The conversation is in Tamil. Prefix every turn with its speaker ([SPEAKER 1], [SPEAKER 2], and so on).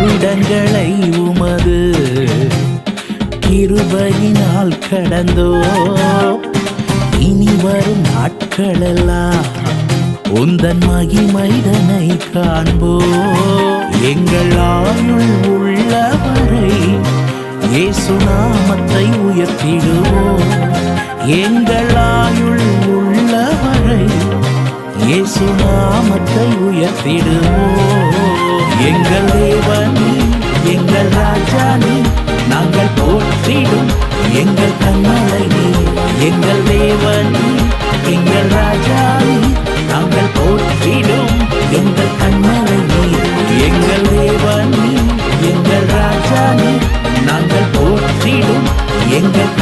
[SPEAKER 1] வருடங்களை உமது கிருபையினால் கடந்தோ. இனி வரும் நாட்களெல்லாம் உந்தன் மகிமைதனை காண்போ. எங்கள் ஆயுள் உள்ளவரை இயேசு நாமத்தை உயர்த்திடுவோம். எங்கள் ஆயுள் உள்ளவரை இயேசு நாமத்தை உயர்த்திடுவோம். எங்கள் தேவனி எங்கள் ராஜானி நாங்கள் போற்றிடும். எங்கள் கண்ணலை நீ எங்கள் தேவனி எங்கள் ராஜானி நாங்கள் போற்றிடும். எங்கள் கண்ணலை நீ எங்கள் தேவனி எங்கள் ராஜானி நாங்கள் போற்றிடும். எங்கள்